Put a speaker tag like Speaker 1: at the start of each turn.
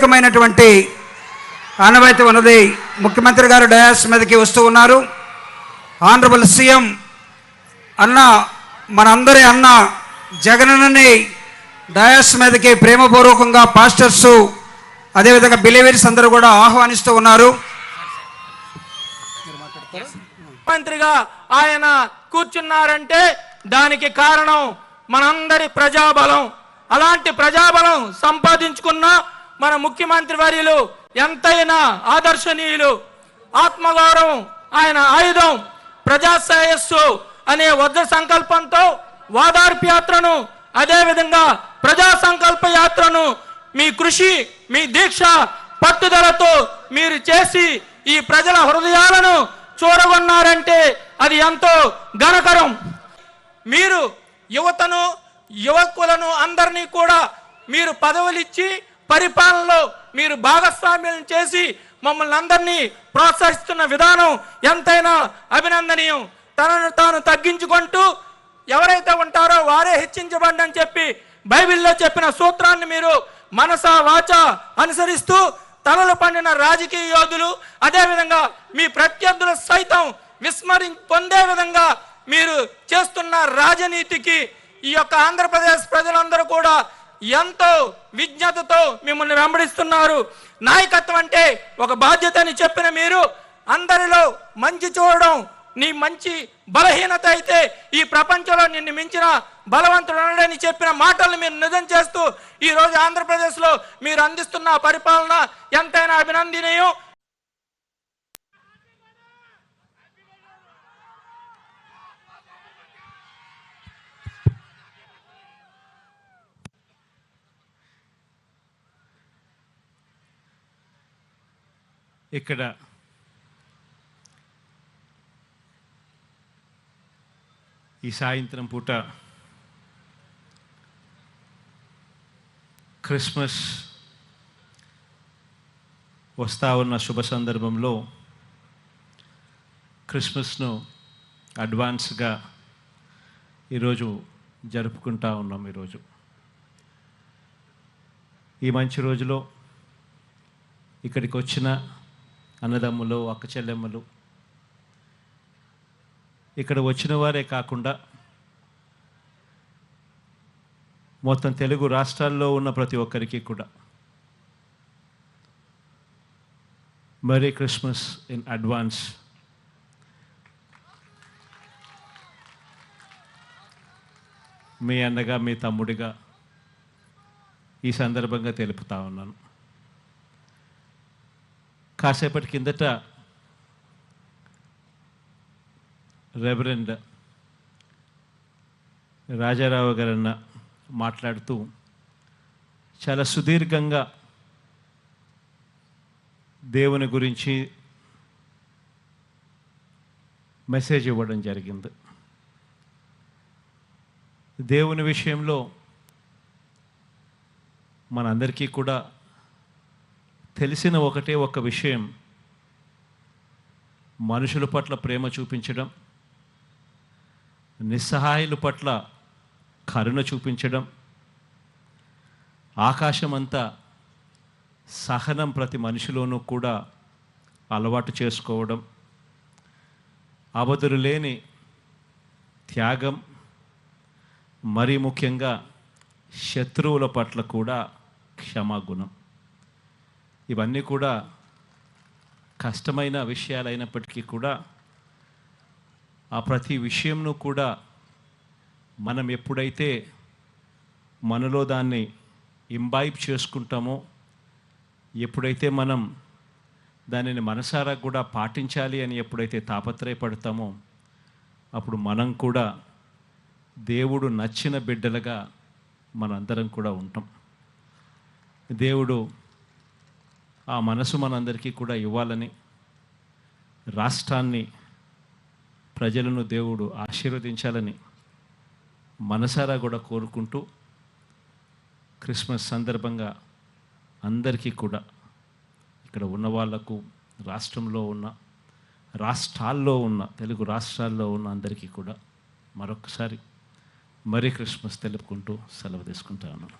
Speaker 1: ప్రత్యేకమైనటువంటి ఆనవాయితీ ఉన్నది. ముఖ్యమంత్రి గారు డయాస్ మీదకి వస్తూ ఉన్నారు. ఆనరబుల్ సీఎం అన్న మనందరి అన్న జగనన్నని డయాస్ మీదకి ప్రేమపూర్వకంగా పాస్టర్స్ అదేవిధంగా బిలీవర్స్ అందరూ కూడా ఆహ్వానిస్తూ ఉన్నారు.
Speaker 2: మంత్రిగా ఆయన కూర్చున్నారంటే దానికి కారణం మనందరి ప్రజాబలం. అలాంటి ప్రజాబలం సంపాదించుకున్న మన ముఖ్యమంత్రి వర్యులు ఎంతైనా ఆదర్శనీయులు. ఆత్మగౌరవం ఆయన ఆయుధం ప్రజాశ్రేయస్సు అనే వద్ద సంకల్పంతో వాదార్పు యాత్రను అదేవిధంగా ప్రజా సంకల్ప యాత్రను మీ కృషి మీ దీక్ష పట్టుదలతో మీరు చేసి ఈ ప్రజల హృదయాలను చూరగొన్నారంటే అది ఎంతో ఘనకరం. మీరు యువతను యువకులను అందరినీ కూడా మీరు పదవులిచ్చి పరిపాలనలో మీరు భాగస్వామ్యం చేసి మమ్మల్ని అందరినీ ప్రోత్సహిస్తున్న విధానం ఎంతైనా అభినందనీయం. తనను తాను తగ్గించుకుంటూ ఎవరైతే ఉంటారో వారే హెచ్చించబడ్డని చెప్పి బైబిల్లో చెప్పిన సూత్రాన్ని మీరు మనస వాచ అనుసరిస్తూ తలలు పండిన రాజకీయ యోధులు అదేవిధంగా మీ ప్రత్యర్థులు సైతం విస్మరి పొందే విధంగా మీరు చేస్తున్న రాజనీతికి ఈ యొక్క ఆంధ్రప్రదేశ్ ప్రజలందరూ కూడా ఎంతో విజ్ఞతతో మిమ్మల్ని వెంబడిస్తున్నారు. నాయకత్వం అంటే ఒక బాధ్యత అని చెప్పిన మీరు అందరిలో మంచి చూడడం నీ మంచి బలహీనత అయితే ఈ ప్రపంచంలో నిన్ను మించిన బలవంతుడు అనడని చెప్పిన మాటలను మీరు నిజం చేస్తూ ఈరోజు ఆంధ్రప్రదేశ్లో మీరు అందిస్తున్న పరిపాలన ఎంతైనా అభినందనీయం.
Speaker 3: ఇక్కడ. ఈ సాయంత్రం పూట క్రిస్మస్ వస్తా ఉన్న శుభ సందర్భంలో క్రిస్మస్ను అడ్వాన్స్గా ఈరోజు జరుపుకుంటా ఉన్నాం ఈరోజు. ఈ మంచి రోజులో ఇక్కడికి వచ్చిన అన్నదమ్ములు అక్క చెల్లెమ్మలు. ఇక్కడ వచ్చిన వారే కాకుండా మొత్తం తెలుగు రాష్ట్రాల్లో ఉన్న ప్రతి ఒక్కరికి కూడా. మరీ క్రిస్మస్ ఇన్ అడ్వాన్స్ మీ అన్నగా మీ తమ్ముడిగా ఈ సందర్భంగా తెలుపుతా ఉన్నాను. కాసేపటి కిందట రెవరెండ్ రాజారావు గారన్న మాట్లాడుతూ చాలా సుదీర్ఘంగా దేవుని గురించి మెసేజ్ ఇవ్వడం జరిగింది. దేవుని విషయంలో మనందరికీ కూడా తెలిసిన ఒకటే ఒక విషయం. మనుషుల పట్ల ప్రేమ చూపించడం. నిస్సహాయుల పట్ల కరుణ చూపించడం. ఆకాశమంతా సహనం ప్రతి మనిషిలోనూ కూడా అలవాటు చేసుకోవడం. అవధులు లేని త్యాగం. మరీ ముఖ్యంగా శత్రువుల పట్ల కూడా క్షమాగుణం. ఇవన్నీ కూడా కష్టమైన విషయాలైనప్పటికీ కూడా ఆ ప్రతి విషయంను కూడా మనం ఎప్పుడైతే మనలో దాన్ని ఇంబైబ్ చేసుకుంటామో ఎప్పుడైతే మనం దానిని మనసారా కూడా పాటించాలి అని ఎప్పుడైతే తాపత్రయపడతామో అప్పుడు మనం కూడా దేవుడు నచ్చిన బిడ్డలుగా మనందరం కూడా ఉంటాం. దేవుడు ఆ మనసు మనందరికీ కూడా ఇవ్వాలని రాష్ట్రాన్ని ప్రజలను దేవుడు ఆశీర్వదించాలని మనసారా కూడా కోరుకుంటూ క్రిస్మస్ సందర్భంగా అందరికీ కూడా ఇక్కడ ఉన్న వాళ్ళకు రాష్ట్రంలో ఉన్న రాష్ట్రాల్లో ఉన్న తెలుగు రాష్ట్రాల్లో ఉన్న అందరికీ కూడా మరొకసారి మరీ క్రిస్మస్ తెలుపుకుంటూ సెలవు తీసుకుంటా ఉన్నాను